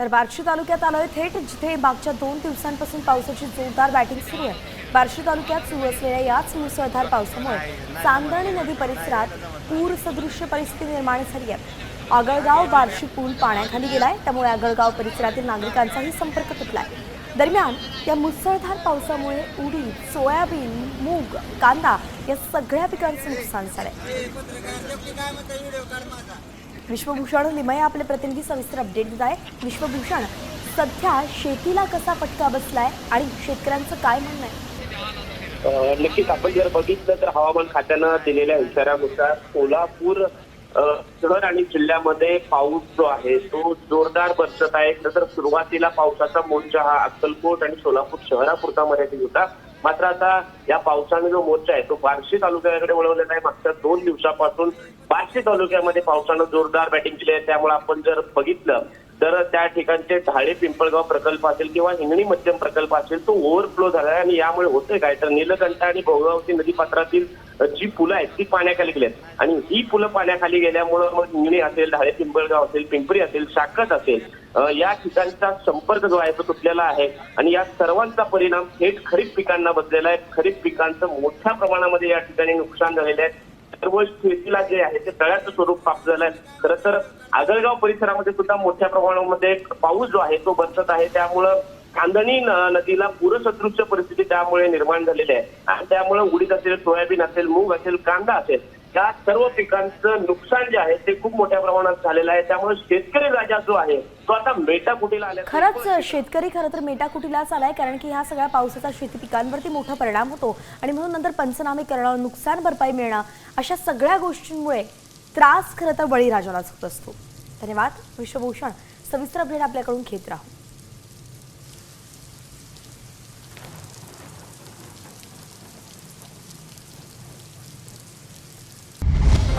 तर बार्शी तालुक्यात आलोय थेट जिथे मागच्या दोन दिवसांपासून पावसाची जोरदार बॅटिंग सुरू आहे. बार्शी तालुक्यात सुरू असलेल्या याच मुसळधार पावसामुळे चांदणी नदी परिसरात पूर सदृश्य परिस्थिती निर्माण झाली आहे. आगळगाव बार्शी पूल पाण्याखाली गेलाय त्यामुळे आगळगाव परिसरातील नागरिकांचाही संपर्क तुटलाय. दरम्यान या मुसळधार पावसामुळे उडीद सोयाबीन मूग कांदा या सगळ्या पिकांचं नुकसान झालंय. विश्वभूषण लिमया आपले प्रतिनिधी सविस्तर अपडेट देत आहे विश्वभूषण सध्या शेतीला कसा फटका बसलाय आणि शेतकऱ्यांचं काय म्हणणं आहे? नक्कीच आपण जर बघितलं तर हवामान खात्यानं दिलेल्या इशाऱ्यानुसार कोल्हापूर शहर आणि जिल्ह्यामध्ये पाऊस जो आहे तो जोरदार बरसत आहे. तर सुरुवातीला पावसाचा मोर्चा हा अक्कलकोट आणि सोलापूर शहरापुरता मर्यादित होता. मात्र आता या पावसाने जो मोर्चा आहे तो बार्शी तालुक्याकडे वळवलेला आहे. मागच्या दोन दिवसापासून बार्शी तालुक्यामध्ये पावसानं जोरदार बॅटिंग केली आहे. त्यामुळे आपण जर बघितलं तर त्या ठिकाणचे ढाळे पिंपळगाव प्रकल्प असेल किंवा हिंगणी मध्यम प्रकल्प असेल तो ओव्हरफ्लो झाला आहे आणि यामुळे होतंय काय? तर नीलकंठ आणि भोगावती नदीपात्रातील जी पुलं आहेत ती पाण्याखाली गेली आहेत आणि ही पुलं पाण्याखाली गेल्यामुळं मग हिंगणी असेल ढाळे पिंपळगाव असेल पिंपरी असेल शाकत असेल या ठिकाणचा संपर्क जो आहे तो तुटलेला आहे. आणि या सर्वांचा परिणाम थेट खरीप पिकांना बसलेला आहे. खरीप पिकांचं मोठ्या प्रमाणामध्ये या ठिकाणी नुकसान झालेलं आहे. सर्व शेतीला जे आहे ते तळ्याचं स्वरूप प्राप्त झालंय खरं तर आगळगाव परिसरामध्ये सुद्धा मोठ्या प्रमाणामध्ये पाऊस जो आहे तो बरसत आहे. त्यामुळं कांदणी नदीला पूरसदृश्य परिस्थिती त्यामुळे निर्माण झालेली आहे. आणि त्यामुळे उडीद असेल सोयाबीन असेल मूग असेल कांदा असेल या सर्व पिकांचं नुकसान जे आहे ते खूप मोठ्या प्रमाणात झालेलं आहे. त्यामुळे शेतकरी राजा जो आहे तो आता मेटाकुटीला आला. खरंच शेतकरी खरं तर मेटाकुटीलाच आलाय कारण की ह्या सगळ्या पावसाचा शेती पिकांवरती मोठा परिणाम होतो. आणि म्हणून नंतर पंचनामे करणं नुकसान भरपाई मिळणं अशा सगळ्या गोष्टींमुळे त्रास खरं तर बळीराजालाच होत असतो. धन्यवाद. विश्वभूषण सविस्तर अपडेट आपल्याकडून घेत राहू.